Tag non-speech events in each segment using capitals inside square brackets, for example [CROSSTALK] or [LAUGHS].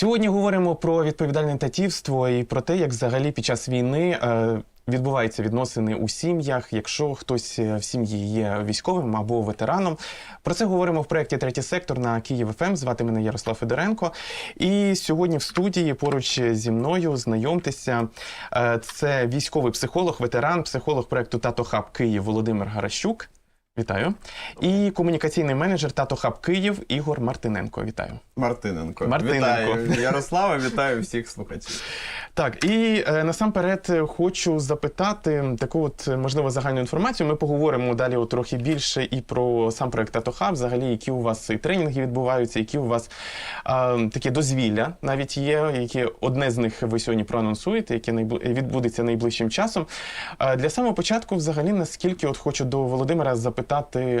Сьогодні говоримо про відповідальне татівство і про те, як взагалі під час війни е, відбуваються відносини у сім'ях, якщо хтось е, в сім'ї є військовим або ветераном. Про це говоримо в проєкті Третій сектор на Київ ФМ. Звати мене Ярослав Федоренко. І сьогодні в студії поруч зі мною знайомтеся. е, Це військовий психолог, ветеран, психолог проєкту Тато Хаб Київ Володимир Гаращук. Вітаю. І комунікаційний менеджер Тато Хаб Київ Ігор Мартиненко. Вітаю. Мартиненко. Мартиненко. Вітаю Ярослава, вітаю всіх слухачів. Так, і е, насамперед е, хочу запитати таку от е, можливо загальну інформацію. Ми поговоримо далі от трохи більше і про сам проект Татохаб, взагалі, які у вас і тренінги відбуваються, які у вас е, такі дозвілля навіть є, які одне з них ви сьогодні проанонсуєте, яке найбли- відбудеться найближчим часом. Е, для самого початку, взагалі, наскільки от хочу до Володимира запитати,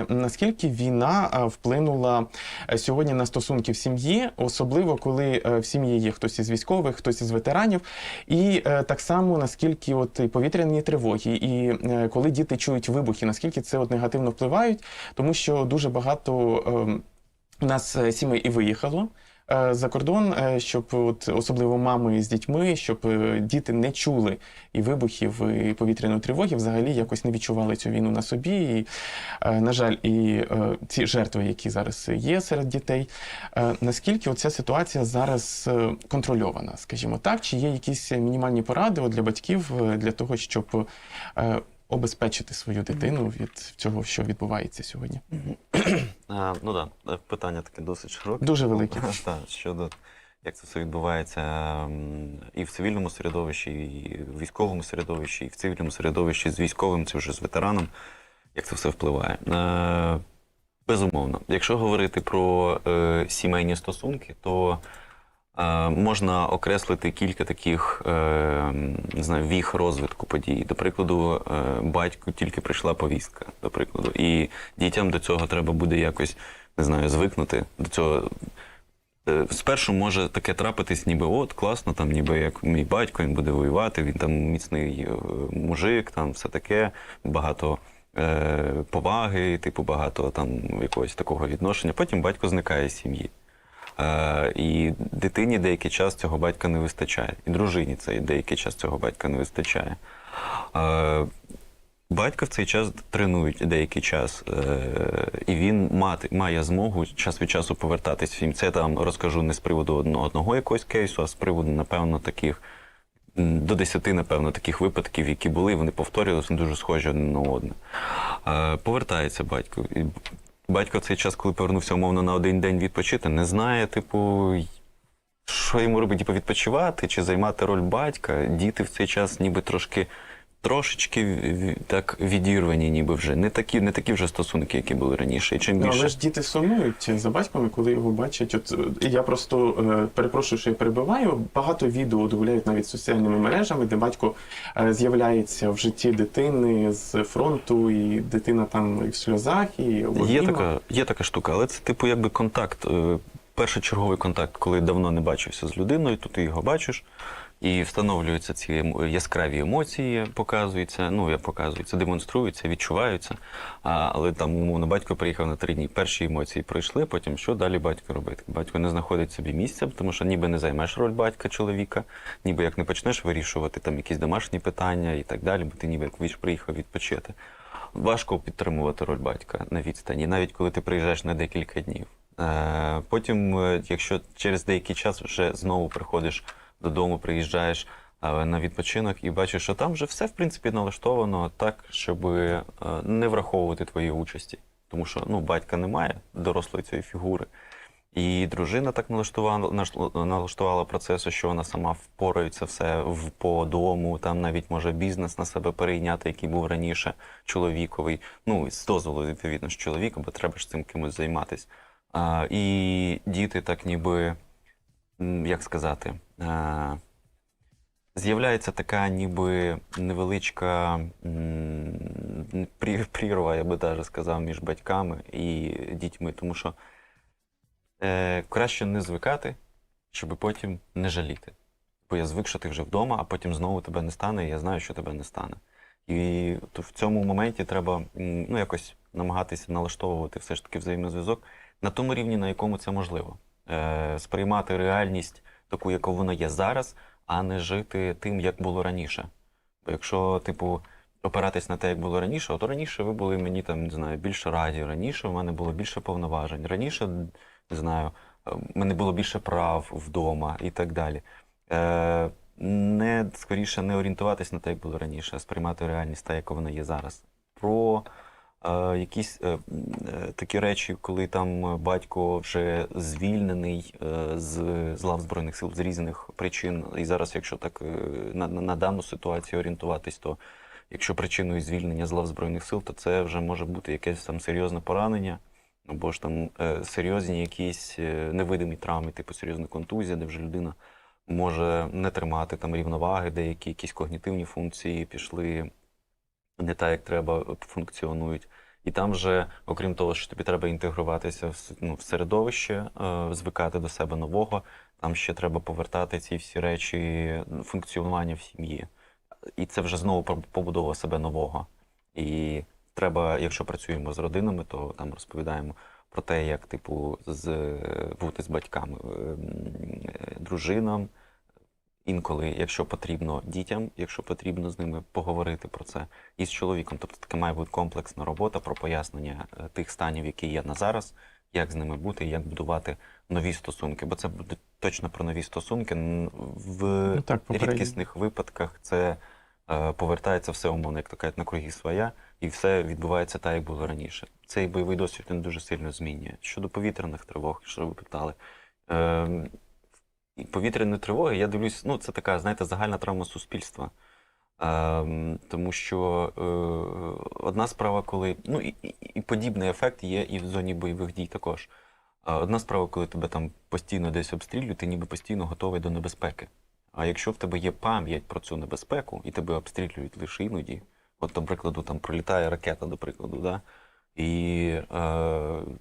наскільки війна е, вплинула е, сьогодні на стосунки в сім'ї, особливо коли е, в сім'ї є хтось із військових, хтось із ветеранів, і так само наскільки от повітряні тривоги, і коли діти чують вибухи, наскільки це от негативно впливають, тому що дуже багато ем, у нас сімей і виїхало. Е, За кордон, е, щоб от особливо мами з дітьми, щоб е, діти не чули і вибухів, і повітряної тривоги, взагалі якось не відчували цю війну на собі. І, на жаль, і ці жертви, які зараз є серед дітей, наскільки ця ситуація зараз контрольована, скажімо так, чи є якісь мінімальні поради для батьків для того, щоб обезпечити свою дитину від цього, що відбувається сьогодні? А, ну так, да, питання таке досить широке. Дуже велике. Так, щодо як це все відбувається і в цивільному середовищі, і в військовому середовищі, і в цивільному середовищі з військовим, це вже з ветераном, як це все впливає. Е, безумовно, якщо говорити про е, сімейні стосунки, то е, можна окреслити кілька таких е, не знаю, віх розвитку подій. До прикладу, е, батьку тільки прийшла повістка, до прикладу, і дітям до цього треба буде якось не знаю, звикнути до цього. Е, Спершу може таке трапитись, ніби от класно, там ніби як мій батько, він буде воювати, він там міцний мужик, там все таке, багато е, поваги, типу багато там якогось такого відношення. Потім батько зникає з сім'ї. Е, і дитині деякий час цього батька не вистачає. І дружині цей деякий час цього батька не вистачає. Е, Батька в цей час тренують деякий час, е, і він мати, має змогу час від часу повертатись фільм. Це там розкажу не з приводу одного, якогось кейсу, а з приводу, напевно, таких до десяти, напевно, таких випадків, які були, вони повторювалися, дуже схожі один на одне. Повертається батько. Батько в цей час, коли повернувся умовно на один день відпочити, не знає, типу, що йому робити, типу, відпочивати чи займати роль батька. Діти в цей час ніби трошки. Трошечки так відірвані, ніби вже не такі, не такі вже стосунки, які були раніше. І чим Ну, більше але ж діти сумують за батьками, коли його бачать. От е, я просто е, перепрошую, що я перебиваю. Багато відео от гуляють навіть соціальними мережами, де батько е, з'являється в житті дитини з фронту, і дитина там і в сльозах, і Є така, є така штука, але це типу якби контакт, першочерговий контакт, коли давно не бачився з людиною, то ти його бачиш. І встановлюються ці яскраві емоції, показуються, ну як показуються, демонструються, відчуваються. А, але там, умовно, батько приїхав на три дні. Перші емоції пройшли, потім що далі батько робити? Батько не знаходить собі місця, тому що ніби не займеш роль батька чоловіка, ніби як не почнеш вирішувати там якісь домашні питання і так далі, бо ти ніби як приїхав відпочити. Важко підтримувати роль батька на відстані, навіть коли ти приїжджаєш на декілька днів. Е, Потім, е, якщо через деякий час вже знову приходиш додому, приїжджаєш е, на відпочинок і бачиш, що там вже все в принципі налаштовано так, щоб не враховувати твої участі. Тому що ну, батька немає дорослої цієї фігури. І дружина так налаштувала, налаштувала процесу, що вона сама впорається все в, по дому, там навіть може бізнес на себе перейняти, який був раніше чоловіковий. Ну, з дозволу, відповідно, з чоловіка, бо треба ж цим кимось займатись. А, і діти так ніби, як сказати, а, з'являється така ніби невеличка прірва, я би навіть сказав, між батьками і дітьми. Тому що е, краще не звикати, щоб потім не жаліти. Бо я звик, що ти вже вдома, а потім знову тебе не стане, і я знаю, що тебе не стане. І в цьому моменті треба ну, якось намагатися налаштовувати все ж таки взаємозв'язок на тому рівні, на якому це можливо. Е, сприймати реальність таку, яка вона є зараз, а не жити тим, як було раніше. Бо якщо, типу, опиратись на те, як було раніше, то раніше ви були мені там, не знаю, більше раді, раніше в мене було більше повноважень, раніше, не знаю, е, в мене було більше прав вдома і так далі. Е, не скоріше не орієнтуватись на те, як було раніше, а сприймати реальність та, яка вона є зараз. Про е, якісь е, е, такі речі, коли там батько вже звільнений е, з, з лав Збройних сил з різних причин. І зараз, якщо так е, на, на, дану ситуацію орієнтуватись, то якщо причиною звільнення з лав Збройних сил, то це вже може бути якесь там серйозне поранення. Або ж там е, серйозні якісь е, невидимі травми, типу серйозна контузія, де вже людина може не тримати там рівноваги, деякі якісь когнітивні функції пішли не так, як треба, функціонують. І там вже, окрім того, що тобі треба інтегруватися в, ну, в середовище, е, звикати до себе нового, там ще треба повертати ці всі речі функціонування в сім'ї. І це вже знову побудова себе нового. І треба, якщо працюємо з родинами, то там розповідаємо про те, як, типу, з, бути з батьками, е, м, е, дружинам, інколи, якщо потрібно, дітям, якщо потрібно з ними поговорити про це, і з чоловіком. Тобто таке має бути комплексна робота про пояснення е, тих станів, які є на зараз, як з ними бути, як будувати нові стосунки. Бо це буде точно про нові стосунки. В Ну так, рідкісних випадках це е, повертається все умовно, як то кажуть, на круги своя, і все відбувається так, як було раніше. Цей бойовий досвід він дуже сильно змінює. Щодо повітряних тривог, що ви питали. Е, і повітряні тривоги, я дивлюсь, ну це така, знаєте, загальна травма суспільства. Ем, тому що е, одна справа, коли. Ну і, і, і подібний ефект є і в зоні бойових дій також. Е, одна справа, коли тебе там постійно десь обстрілюють, ти ніби постійно готовий до небезпеки. А якщо в тебе є пам'ять про цю небезпеку, і тебе обстрілюють лише іноді, от, до прикладу, там пролітає ракета, до прикладу, да? І е,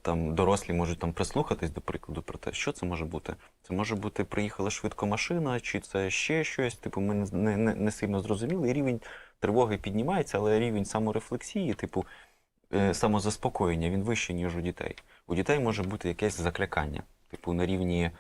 там дорослі можуть там прислухатись, до прикладу, про те, що це може бути. Це може бути приїхала швидко машина, чи це ще щось. Типу, ми не, не, не сильно зрозуміли. Рівень тривоги піднімається, але рівень саморефлексії, типу, е, самозаспокоєння, він вищий, ніж у дітей. У дітей може бути якесь заклякання, типу, на рівні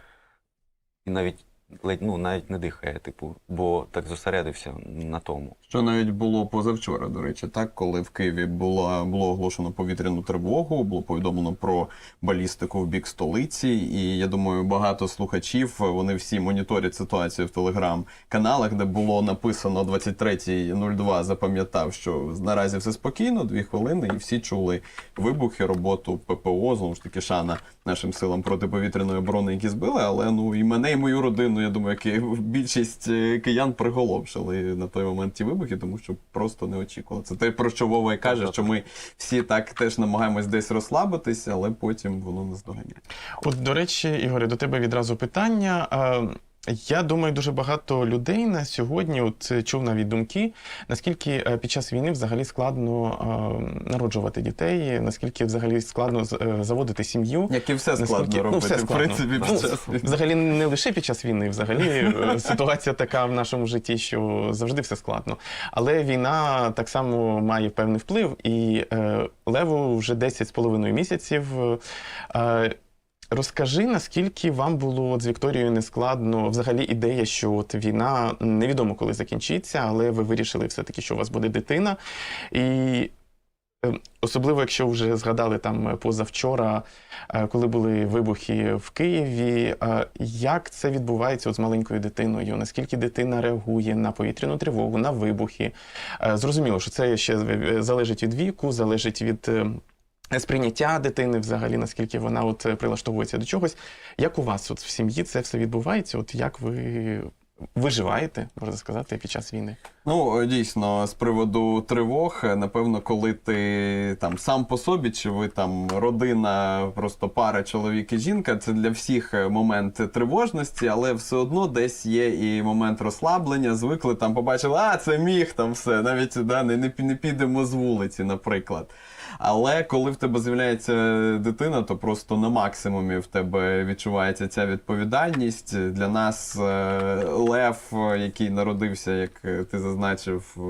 і навіть ледь ну, навіть не дихає, типу, бо так зосередився на тому. Що навіть було позавчора, до речі, так, коли в Києві була, було оголошено повітряну тривогу, було повідомлено про балістику в бік столиці. І я думаю, багато слухачів вони всі моніторять ситуацію в телеграм-каналах, де було написано 23.02, запам'ятав, що наразі все спокійно, дві хвилини, і всі чули вибухи, роботу ППО, знову ж таки, шана нашим силам протиповітряної оборони, які збили. Але ну і мене, і мою родину, я думаю, як і більшість е, киян приголомшили на той момент ті вибухи, тому що просто не очікували. Це те, про що Вова і каже, що ми всі так теж намагаємось десь розслабитися, але потім воно нас доганяє. От, до речі, Ігорі, до тебе відразу питання. Я думаю, дуже багато людей на сьогодні от е, чув навіть думки, наскільки е, під час війни взагалі складно е, народжувати дітей, наскільки взагалі складно заводити сім'ю. Як і все складно Наскільки- ну, робити, все в складно. принципі, Ну, під час війни. Взагалі не лише під час війни, взагалі ситуація така в нашому житті, що завжди все складно. Але війна так само має певний вплив, і е, Леву вже 10 з половиною місяців. Е, Розкажи, наскільки вам було з Вікторією нескладно взагалі ідея, що от війна невідомо коли закінчиться, але ви вирішили все-таки, що у вас буде дитина. І е, особливо, якщо вже згадали там позавчора, е, коли були вибухи в Києві, е, як це відбувається от з маленькою дитиною? Наскільки дитина реагує на повітряну тривогу, на вибухи? Е, Зрозуміло, що це ще залежить від віку, залежить від. Е, Сприйняття дитини, взагалі, наскільки вона от е, прилаштовується до чогось. Як у вас от в сім'ї це все відбувається? От як ви виживаєте, можна сказати, під час війни? Ну, дійсно, з приводу тривог, е, напевно, коли ти там сам по собі, чи ви там родина, просто пара, чоловік і жінка, це для всіх е, момент тривожності, але все одно десь є і момент розслаблення. Звикли там побачили, а це міг там все, навіть да, не, не підемо з вулиці, наприклад. Але коли в тебе з'являється дитина, то просто на максимумі в тебе відчувається ця відповідальність. Для нас е, Лев, який народився, як ти зазначив, е,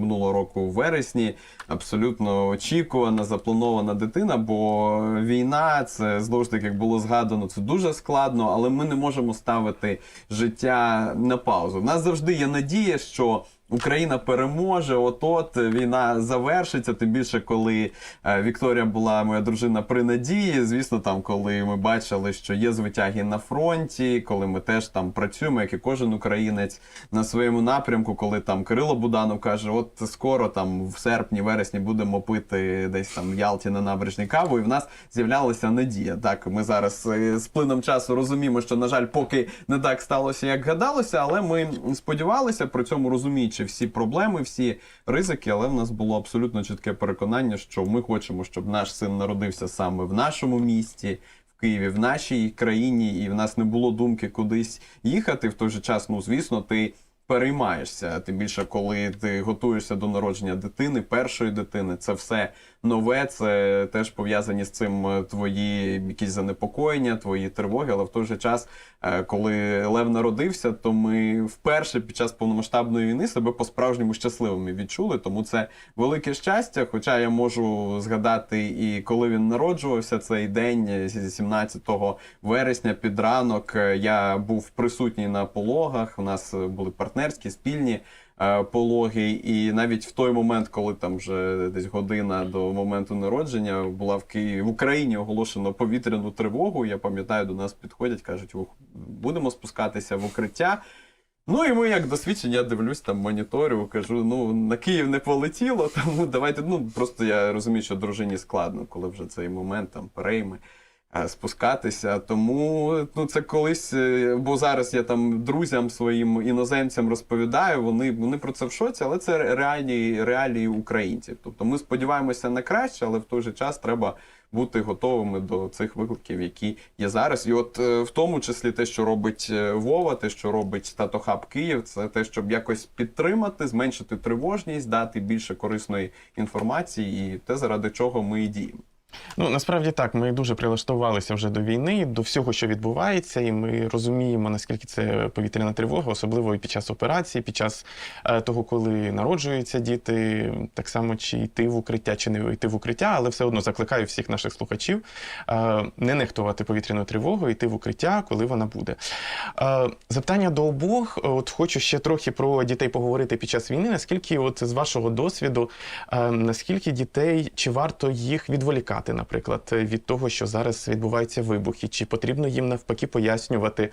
минулого року у вересні, абсолютно очікувана, запланована дитина, бо війна, це знову ж таки, як було згадано, це дуже складно, але ми не можемо ставити життя на паузу. У нас завжди є надія, що. Україна переможе, от-от війна завершиться. Тим більше, коли е, Вікторія була моя дружина при надії. Звісно, там, коли ми бачили, що є звитяги на фронті, коли ми теж там працюємо, як і кожен українець на своєму напрямку, коли там Кирило Буданов каже: от скоро там в серпні, вересні будемо пити десь там в Ялті на набережній каву, і в нас з'являлася надія. Так, ми зараз е, з плином часу розуміємо, що на жаль, поки не так сталося, як гадалося, але ми сподівалися при цьому розуміючи всі проблеми, всі ризики. Але в нас було абсолютно чітке переконання, що ми хочемо, щоб наш син народився саме в нашому місті. Києві, в нашій країні, і в нас не було думки кудись їхати. В той же час, ну звісно, ти переймаєшся. Тим більше, коли ти готуєшся до народження дитини, першої дитини, це все нове. Це теж пов'язані з цим е, твої якісь занепокоєння, твої тривоги. Але в той же час, е, коли Лев народився, то ми вперше під час повномасштабної війни себе по-справжньому щасливими відчули. Тому це велике щастя. Хоча я можу згадати і коли він народжувався, цей день е, 17 вересня під ранок е, я був присутній на пологах. У нас е, були партнерські спільні. е, Пологи, і навіть в той момент, коли там вже десь година до моменту народження була в Києві в Україні оголошено повітряну тривогу. Я пам'ятаю, до нас підходять, кажуть, «Ух, будемо спускатися в укриття. Ну і ми, як досвідчені, я дивлюсь там моніторю, кажу: ну на Київ не полетіло, [LAUGHS] тому давайте. Ну просто я розумію, що дружині складно, коли вже цей момент там перейме е, спускатися. Тому ну це колись, е, бо зараз я там друзям своїм іноземцям розповідаю, вони, вони про це в шоці, але це реальні реалії українців. Тобто ми сподіваємося на краще, але в той же час треба бути готовими до цих викликів, які є зараз. І от е, в тому числі те, що робить е, Вова, те, що робить Тато Хаб Київ, це те, щоб якось підтримати, зменшити тривожність, дати більше корисної інформації, і те, заради чого ми і діємо. Ну насправді так, ми дуже прилаштувалися вже до війни, до всього, що відбувається, і ми розуміємо, наскільки це повітряна тривога, особливо і під час операції, під час е, того, коли народжуються діти, так само чи йти в укриття, чи не йти в укриття, але все одно закликаю всіх наших слухачів е, не нехтувати повітряною тривогою, йти в укриття, коли вона буде. Е, Запитання до обох. От хочу ще трохи про дітей поговорити під час війни. Наскільки, от з вашого досвіду, наскільки дітей чи варто їх відволікати, наприклад, від того, що зараз відбуваються вибухи, чи потрібно їм навпаки пояснювати,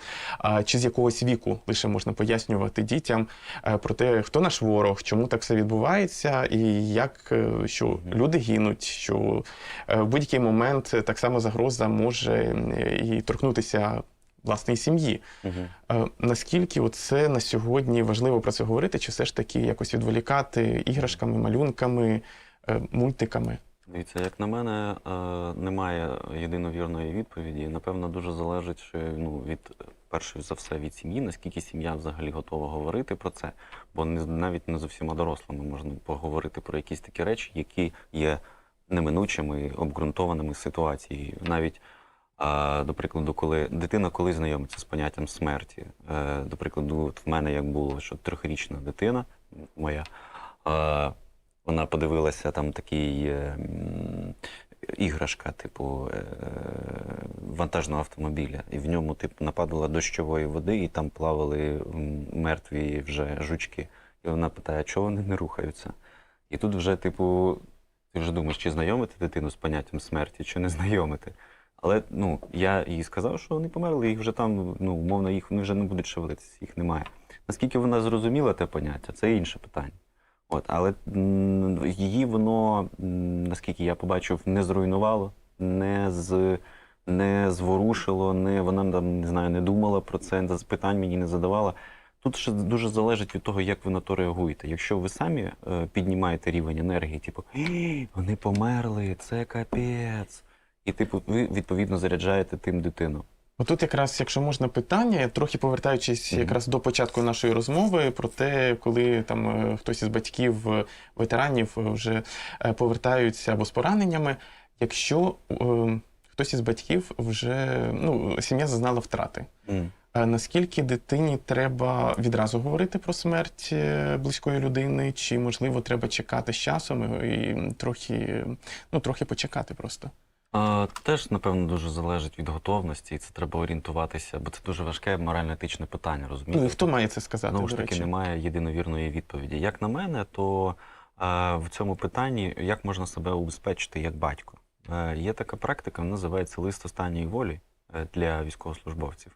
чи з якогось віку лише можна пояснювати дітям е, про те, хто наш ворог, чому так все відбувається, і як е, що люди гинуть, що е, в будь-який момент так само загроза може і торкнутися власної сім'ї. Е, Наскільки це на сьогодні важливо про це говорити, чи все ж таки якось відволікати іграшками, малюнками, мультиками? Дивіться, як на мене, е, немає єдиновірної відповіді. Напевно, дуже залежить ну, від перше за все від сім'ї, наскільки сім'я взагалі готова говорити про це. Бо не, навіть не з усіма дорослими можна поговорити про якісь такі речі, які є неминучими, обґрунтованими ситуацією. Навіть, до прикладу, коли дитина коли знайомиться з поняттям смерті. Е, до прикладу, от в мене як було, що трьохрічна дитина моя. Вона подивилася там такий е, іграшка, типу е, вантажного автомобіля, і в ньому типу, нападала дощової води, і там плавали мертві вже жучки. І вона питає, чого вони не рухаються? І тут вже, типу, ти вже думаєш, чи знайомити дитину з поняттям смерті, чи не знайомити. Але ну, я їй сказав, що вони померли, їх вже там, ну, умовно, їх вони вже не будуть шевелитися, їх немає. Наскільки вона зрозуміла те поняття, це інше питання. От, але її воно, наскільки я побачив, не зруйнувало, не з не зворушило, не вона там не знаю, не думала про це, питань мені не задавала. Тут ще дуже залежить від того, як ви на то реагуєте. Якщо ви самі е, піднімаєте рівень енергії, типу вони померли, це капець. І типу, ви відповідно заряджаєте тим дитину. Отут якраз, якщо можна, питання, трохи повертаючись якраз до початку нашої розмови про те, коли там е, хтось із батьків е, ветеранів е, вже повертаються або з пораненнями, якщо е, хтось із батьків вже ну, сім'я зазнала втрати. А наскільки дитині треба відразу говорити про смерть близької людини, чи можливо треба чекати з часом і трохи, ну, трохи почекати просто? Теж, напевно, дуже залежить від готовності, і це треба орієнтуватися, бо це дуже важке морально-етичне питання, розумієте? Ну і хто має це сказати? Знову ж таки, немає єдиновірної відповіді. Як на мене, то е, в цьому питанні як можна себе убезпечити як батько? Е, є така практика, вона називається лист останньої волі е, для військовослужбовців,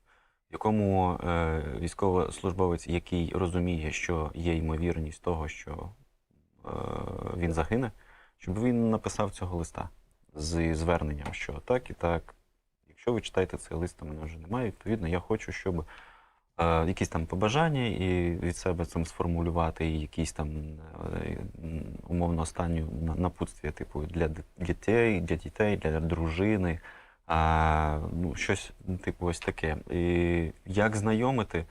в якому е, військовослужбовець, який розуміє, що є ймовірність того, що е, він загине, щоб він написав цього листа з зверненням, що так і так. Якщо ви читаєте цей лист, то мене вже немає. Відповідно, я хочу, щоб е, якісь там побажання і від себе цим сформулювати, і якісь там е, умовно останню на- напутствие, типу, для дітей, для дітей, для дружини. А, ну, щось, типу, ось таке. І як знайомити,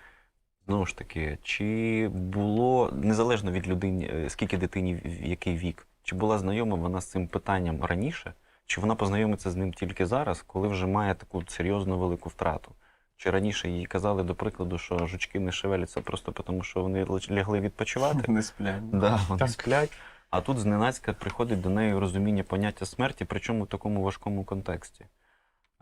знову ж таки, чи було незалежно від людини, е, скільки дитині в- який вік, чи була знайома вона з цим питанням раніше, чи вона познайомиться з ним тільки зараз, коли вже має таку серйозну велику втрату? Чи раніше їй казали, до прикладу, що жучки не шевеляться просто тому, що вони лягли відпочивати? [LAUGHS] Не сплять. Да, вони Так. сплять. А тут зненацька приходить до неї розуміння поняття смерті, причому в такому важкому контексті.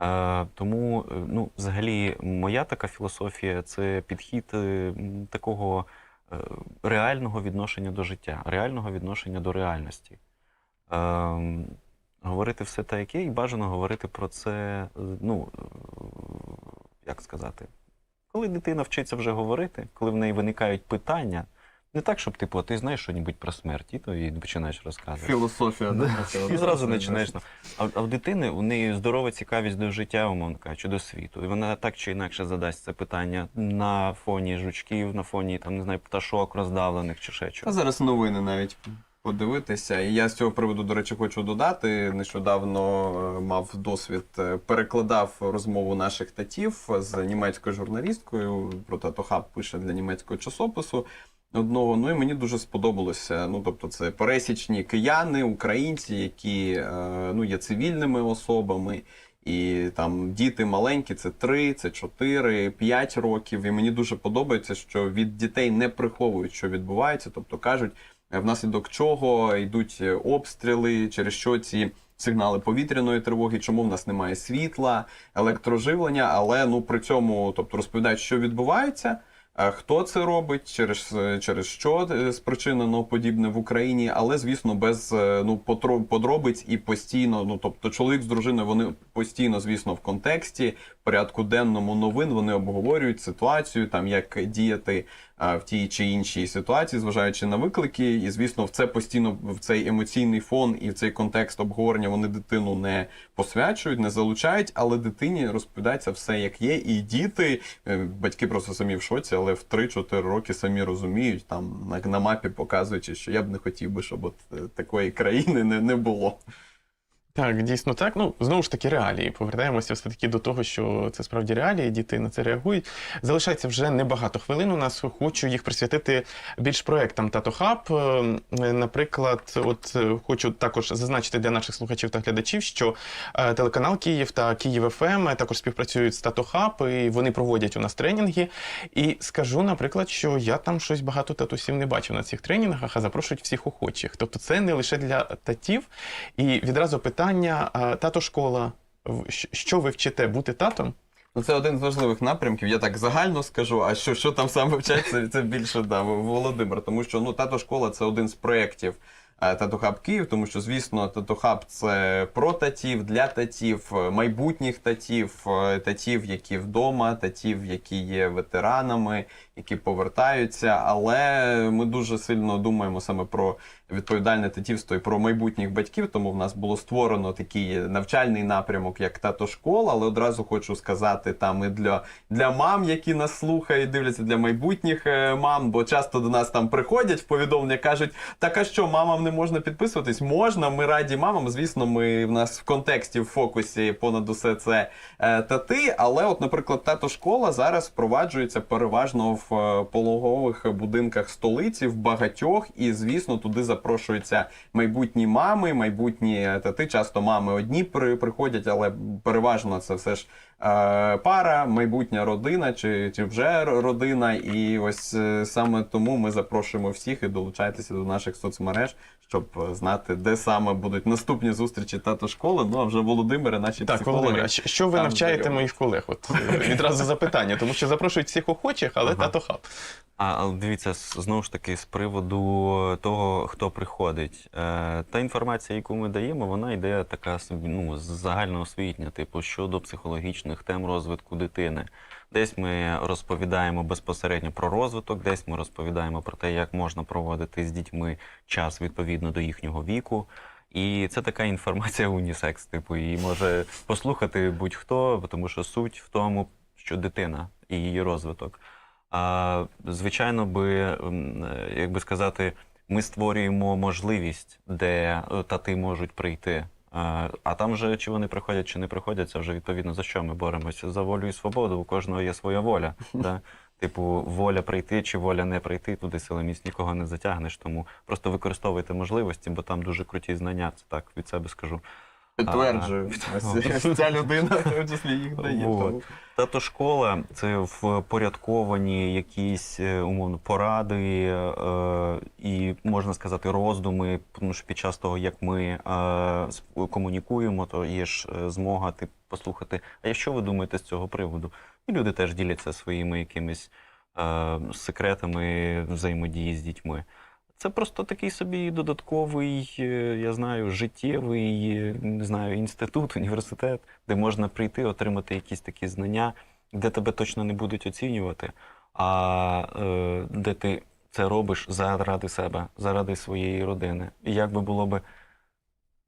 Е, тому, е, ну, взагалі, моя така філософія це підхід е, такого е, реального відношення до життя, реального відношення до реальності. Е, говорити все те, яке, і бажано говорити про це, ну, як сказати, коли дитина вчиться вже говорити, коли в неї виникають питання, не так, щоб типу, «А ти знаєш щось про смерть, і то і починаєш розказувати. Філософія. Да. [LAUGHS] І зразу починаєш. А, а в дитини у неї здорова цікавість до життя, умовно кажучи, до світу. І вона так чи інакше задасть це питання на фоні жучків, на фоні там, не знаю, пташок роздавлених чи ще чого. зараз новини навіть подивитися. І я з цього приводу, до речі, хочу додати. Нещодавно е, мав досвід, е, перекладав розмову наших татів з німецькою журналісткою. Про тато пише для німецького часопису. Одного, ну і мені дуже сподобалося. Ну, тобто, це пересічні кияни, українці, які е, ну, є цивільними особами, і там діти маленькі, це 3, це 4, 5 років. І мені дуже подобається, що від дітей не приховують, що відбувається, тобто кажуть, е, внаслідок чого йдуть е, обстріли, через що ці сигнали повітряної тривоги, чому в нас немає світла, електроживлення, але ну при цьому, тобто розповідають, що відбувається. е, Хто це робить, через, е, через що е, спричинено подібне в Україні, але звісно, без е, ну подробиць і постійно. Ну тобто, чоловік з дружиною вони постійно, звісно, в контексті, в порядку денному новин вони обговорюють ситуацію, там як діяти а, в тій чи іншій ситуації, зважаючи на виклики. І звісно, в це постійно в цей емоційний фон і в цей контекст обговорення вони дитину не посвячують, не залучають, але дитині розповідається все як є. І діти, е, батьки просто самі в шоці, але в 3-4 роки самі розуміють, там на, на мапі показуючи, що я б не хотів би, щоб от е, такої країни не, не було. Так, дійсно так. Ну, знову ж таки, реалії. Повертаємося все-таки до того, що це справді реалії, діти на це реагують. Залишається вже небагато хвилин. У нас хочу їх присвятити більш проектам Тато Хаб. Е, Наприклад, от е, хочу також зазначити для наших слухачів та глядачів, що е, телеканал Київ та Київ ФМ також співпрацюють з Тато Хаб, і вони проводять у нас тренінги. І скажу, наприклад, що я там щось багато татусів не бачив на цих тренінгах, а запрошують всіх охочих. Тобто, це не лише для татів. І відразу питання: а, тато школа. Що ви вчите бути татом? Ну, це один з важливих напрямків. Я так загально скажу. А що, що там саме вчать, це, більше да, Володимир. Тому що ну, тато школа це один з проєктів е, Тато Хаб Київ, тому що, звісно, Тато Хаб це про татів, для татів, е, майбутніх татів, е, татів, які вдома, татів, які є ветеранами, які повертаються. Але ми дуже сильно думаємо саме про відповідальне татівство і про майбутніх батьків. Тому в нас було створено такий навчальний напрямок, як тато школа. Але одразу хочу сказати там і для, для мам, які нас слухають, дивляться для майбутніх е, мам, бо часто до нас там приходять в повідомлення, кажуть, так а що, мамам не можна підписуватись? Можна, ми раді мамам. Звісно, ми в нас в контексті, в фокусі понад усе це е, тати. Але, от, наприклад, тато школа зараз впроваджується переважно в е, пологових будинках столиці, в багатьох, і звісно, туди запрошуються майбутні мами, майбутні е, тати. Часто мами одні при, приходять, але переважно це все ж пара, майбутня родина чи, чи вже родина. І ось е, саме тому ми запрошуємо всіх і долучайтеся до наших соцмереж, щоб е, знати, де саме будуть наступні зустрічі тато школи. Ну а вже Володимире, наші Так, психологи. Володимир, а що- ви навчаєте моїх колег? От е, відразу запитання, тому що запрошують всіх охочих, але Ага. тато хаб. А але дивіться, знову ж таки, з приводу того, хто приходить. Е, та інформація, яку ми даємо, вона йде така ну, загальноосвітня, типу, щодо психологічних тем розвитку дитини. Десь ми розповідаємо безпосередньо про розвиток, десь ми розповідаємо про те, як можна проводити з дітьми час відповідно до їхнього віку. І це така інформація унісекс, типу, її може послухати будь-хто, тому що суть в тому, що дитина і її розвиток. А, звичайно, би, м, е, як би сказати, ми створюємо можливість, де е, тати можуть прийти. А, а там вже чи вони приходять, чи не приходять, це вже відповідно за що ми боремося. За волю і свободу. У кожного є своя воля. [LAUGHS] Да? Типу, воля прийти чи воля не прийти, туди силоміць нікого не затягнеш. Тому просто використовуйте можливості, бо там дуже круті знання. Це так від себе скажу. Підтверджую. Ось ця людина в тому числі їх дає. Тому- Тато школа це впорядковані якісь е, умовно поради е, і можна сказати роздуми. Тому що під час того, як ми е, комунікуємо, то є ж змога ти послухати. А що ви думаєте з цього приводу? І люди теж діляться своїми якимись е, секретами взаємодії з дітьми. Це просто такий собі додатковий, е, я знаю, життєвий, е, не знаю, інститут, [LAUGHS] університет, де можна прийти, отримати якісь такі знання, де тебе точно не будуть оцінювати, а е, де ти це робиш заради себе, заради своєї родини. І як би було би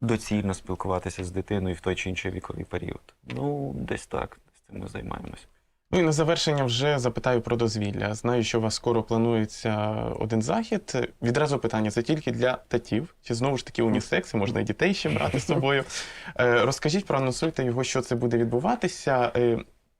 доцільно спілкуватися з дитиною в той чи інший віковий період. Ну, десь так, з цим ми займаємося. Ну і на завершення вже запитаю про дозвілля. Знаю, що у вас скоро планується один захід. Відразу питання: це тільки для татів, чи знову ж таки унісекси, можна і дітей ще брати з собою. [LAUGHS] Е, Розкажіть, проанонсуйте його, що це буде відбуватися.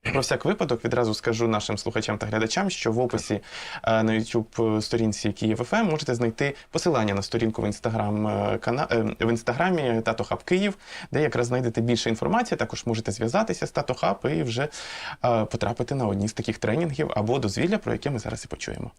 Е, Про всяк випадок відразу скажу нашим слухачам та глядачам, що в описі е, на youtube сторінці Київ ФМ можете знайти посилання на сторінку в інстаграм е, е, в інстаграмі Тато Хаб Київ, де якраз знайдете більше інформації. Також можете зв'язатися з Тато Хаб і вже е, потрапити на одні з таких тренінгів або дозвілля, про яке ми зараз і почуємо.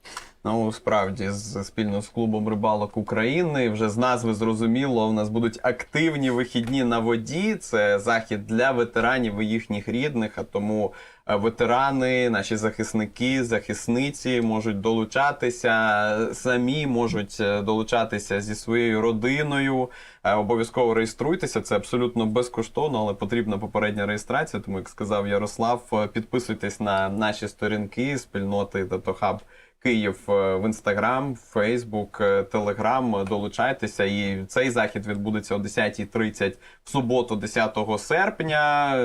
Ну, справді, з, спільно з клубом рибалок України, вже з назви зрозуміло, у нас будуть активні вихідні на воді. Це захід для ветеранів і їхніх рідних. А тому е, ветерани, наші захисники, захисниці можуть долучатися самі, можуть е, долучатися зі своєю родиною. Е, Обов'язково реєструйтеся. Це абсолютно безкоштовно, але потрібна попередня реєстрація. Тому, як сказав Ярослав, е, підписуйтесь на наші сторінки спільноти Татохаб. Київ е, в інстаграм, Фейсбук, е, Телеграм. Долучайтеся. І цей захід відбудеться о 10.30 в суботу, 10 серпня.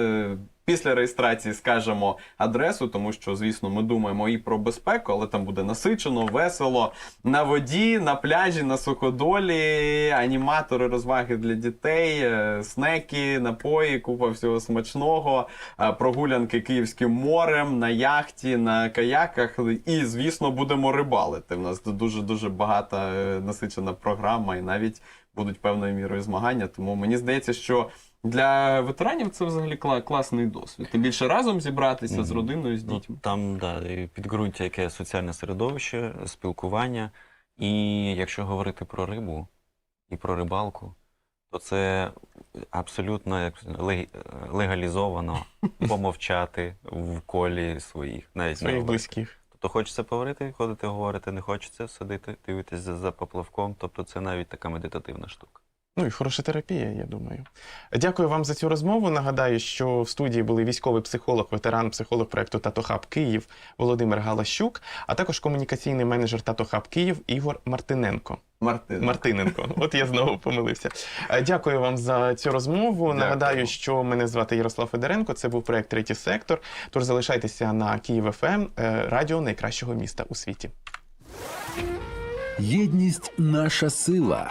Після реєстрації скажемо адресу, тому що, звісно, ми думаємо і про безпеку, але там буде насичено, весело на воді, на пляжі, на суходолі, аніматори, розваги для дітей, е, снеки, напої, купа всього смачного, е, прогулянки Київським морем, на яхті, на каяках. І, звісно, будемо рибалити. У нас дуже дуже багата е, насичена програма, і навіть будуть певною мірою змагання. Тому мені здається, що. Для ветеранів це взагалі кла- класний досвід. Тим більше разом зібратися з родиною, з Ну, дітьми. там да, і підґрунтя, яке соціальне середовище, спілкування. І якщо говорити про рибу і про рибалку, то це абсолютно як лег- легалізовано [LAUGHS] помовчати в колі своїх, навіть Своїх близьких. Тобто хочеться поговорити, ходити, говорити, не хочеться сидіти, дивитися за, за поплавком. Тобто це навіть така медитативна штука. Ну і хороша терапія, я думаю. Дякую вам за цю розмову. Нагадаю, що в студії були військовий психолог, ветеран, психолог проекту Татохаб Київ Володимир Галащук, а також комунікаційний менеджер Татохаб Київ Ігор Мартиненко. Мартин. Мартиненко. От я знову помилився. Е, Дякую вам за цю розмову. Нагадаю, що мене звати Ярослав Федоренко. Це був проект Третій сектор. Тож залишайтеся на Київ ФМ, радіо найкращого міста у світі. Єдність наша сила.